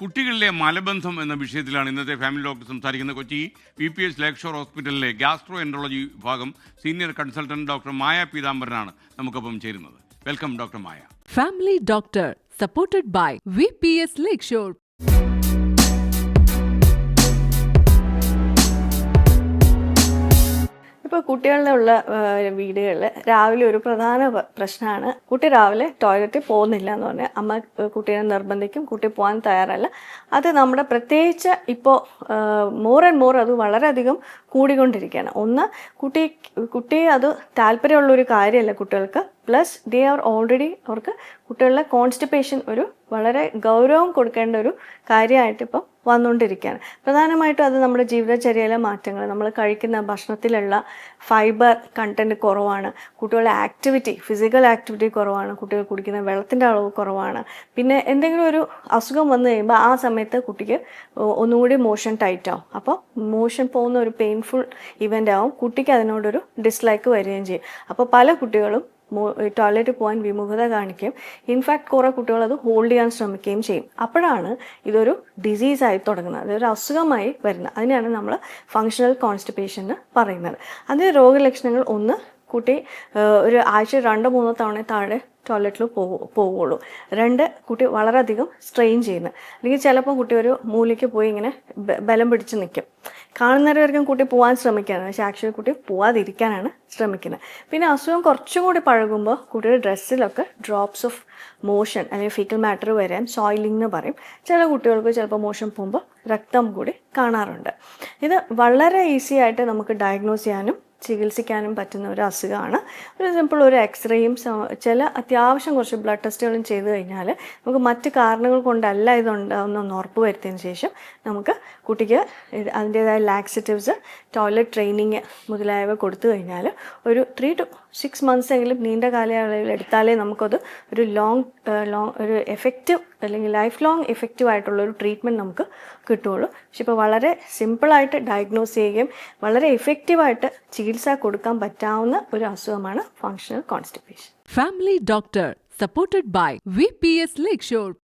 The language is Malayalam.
കുട്ടികളിലെ മലബന്ധം എന്ന വിഷയത്തിലാണ് ഇന്നത്തെ ഫാമിലി ഡോക്ടർ സംസാരിക്കുന്നത്. Kochi V P S lakeshore ഹോസ്പിറ്റലിലെ ഗ്യാസ്ട്രോ എൻട്രോളജി വിഭാഗം സീനിയർ കൺസൾട്ടന്റ് ഡോക്ടർ മായ പീതാംബരനാണ് നമുക്കൊപ്പം ചേരുന്നത്. Welcome doctor Maya. Family doctor supported by V P S Lakeshore. ഇപ്പോൾ കുട്ടികളിലുള്ള വീടുകളിൽ രാവിലെ ഒരു പ്രധാന പ്രശ്നമാണ് കുട്ടി രാവിലെ ടോയ്ലറ്റിൽ പോകുന്നില്ല എന്ന് പറഞ്ഞാൽ അമ്മ കുട്ടീനെ നിർബന്ധിക്കും കുട്ടി പോകാൻ തയ്യാറല്ല. അത് നമ്മുടെ പ്രത്യേകിച്ച് ഇപ്പോൾ മോർ ആൻഡ് മോർ അത് വളരെയധികം കൂടിക്കൊണ്ടിരിക്കുകയാണ്. ഒന്ന് കുട്ടി കുട്ടിയെ അത് താല്പര്യമുള്ളൊരു കാര്യമല്ല കുട്ടികൾക്ക്. പ്ലസ് ദേ ആർ ഓൾറെഡി അവർക്ക് കുട്ടികളുടെ കോൺസ്റ്റിപ്പേഷൻ ഒരു വളരെ ഗൗരവം കൊടുക്കേണ്ട ഒരു കാര്യമായിട്ട് ഇപ്പം വന്നുകൊണ്ടിരിക്കുകയാണ്. പ്രധാനമായിട്ടും അത് നമ്മുടെ ജീവിതചര്യയിലെ മാറ്റങ്ങൾ നമ്മൾ കഴിക്കുന്ന ഭക്ഷണത്തിലുള്ള ഫൈബർ കണ്ടന്റ് കുറവാണ്. കുട്ടികളുടെ ആക്ടിവിറ്റി ഫിസിക്കൽ ആക്ടിവിറ്റി കുറവാണ്. കുട്ടികൾ കുടിക്കുന്ന വെള്ളത്തിന്റെ അളവ് കുറവാണ്. പിന്നെ എന്തെങ്കിലും ഒരു അസുഖം വന്നു കഴിയുമ്പോൾ ആ സമയത്ത് കുട്ടിക്ക് ഒന്നുകൂടി മോഷൻ ടൈറ്റ് ആവും. അപ്പോൾ മോഷൻ പോകുന്ന ഒരു പെയിൻഫുൾ ഇവന്റ് ആവും. കുട്ടിക്ക് അതിനോടൊരു ഡിസ്ലൈക്ക് വരികയും ചെയ്യും. അപ്പോൾ പല കുട്ടികളും ടോയ്ലറ്റിൽ പോകാൻ വിമുഖത കാണിക്കുകയും ഇൻഫാക്ട് കുറേ കുട്ടികൾ അത് ഹോൾഡ് ചെയ്യാൻ ശ്രമിക്കുകയും ചെയ്യും. അപ്പോഴാണ് ഇതൊരു ഡിസീസായി തുടങ്ങുന്നത്. അതൊരു അസുഖമായി വരുന്നത്. അതിനെയാണ് നമ്മൾ ഫങ്ഷണൽ കോൺസ്റ്റിപ്പേഷൻ എന്ന് പറയുന്നത്. അതിന്റെ രോഗലക്ഷണങ്ങൾ ഒന്ന് കുട്ടി ഒരു ആഴ്ച രണ്ടോ മൂന്നോ തവണ താഴെ ടോയ്ലറ്റിൽ പോകും പോവുള്ളൂ. രണ്ട് കുട്ടി വളരെയധികം സ്ട്രെയിൻ ചെയ്യുന്നു. അല്ലെങ്കിൽ ചിലപ്പോൾ കുട്ടി ഒരു മൂലയ്ക്ക് പോയി ഇങ്ങനെ ബലം പിടിച്ച് നിൽക്കും കാണുന്നവരവർക്കും കുട്ടി പോകാൻ ശ്രമിക്കുകയാണ് പക്ഷേ ആക്ച്വലി കുട്ടി പോവാതിരിക്കാനാണ് ശ്രമിക്കുന്നത്. പിന്നെ അസുഖം കുറച്ചും കൂടി പഴകുമ്പോൾ കുട്ടിയുടെ ഡ്രസ്സിലൊക്കെ ഡ്രോപ്സ് ഓഫ് മോഷൻ അല്ലെങ്കിൽ ഫീക്കൽ മാറ്റർ വരാൻ സോയിലിംഗ് എന്ന് പറയും. ചില കുട്ടികൾക്ക് ചിലപ്പോൾ മോഷൻ പോകുമ്പോൾ രക്തം കൂടി കാണാറുണ്ട്. ഇത് വളരെ ഈസി ആയിട്ട് നമുക്ക് ഡയഗ്നോസ് ചെയ്യാനും ചികിത്സിക്കാനും പറ്റുന്ന ഒരു അസുഖമാണ്. ഒരു സിമ്പിൾ ഒരു എക്സ്റേയും ചില അത്യാവശ്യം കുറച്ച് ബ്ലഡ് ടെസ്റ്റുകളും ചെയ്തു കഴിഞ്ഞാൽ നമുക്ക് മറ്റ് കാരണങ്ങൾ കൊണ്ടല്ല ഇതുണ്ടാവുന്നൊന്ന് ഉറപ്പ് വരുത്തിയതിന് ശേഷം നമുക്ക് കുട്ടിക്ക് അതിന്റേതായ ലാക്സിറ്റീവ്സ് ടോയ്ലറ്റ് ട്രെയിനിങ് മുതലായവ കൊടുത്തു കഴിഞ്ഞാൽ ഒരു ത്രീ ടു സിക്സ് മന്ത്സ് എങ്കിലും നീണ്ട കാലയളവിൽ എടുത്താലേ നമുക്കത് ഒരു ലോങ് ലോങ് ഒരു എഫക്റ്റീവ് അല്ലെങ്കിൽ ലൈഫ് ലോങ് എഫക്റ്റീവ് ആയിട്ടുള്ള ഒരു ട്രീറ്റ്മെന്റ് നമുക്ക് കിട്ടുകയുള്ളൂ പക്ഷെ ഇപ്പോൾ വളരെ സിമ്പിളായിട്ട് ഡയഗ്നോസ് ചെയ്യുകയും വളരെ എഫക്റ്റീവായിട്ട് ചികിത്സ കൊടുക്കാൻ പറ്റാവുന്ന ഒരു അസുഖമാണ് functional constipation family doctor supported by V P VPS Lakeshore.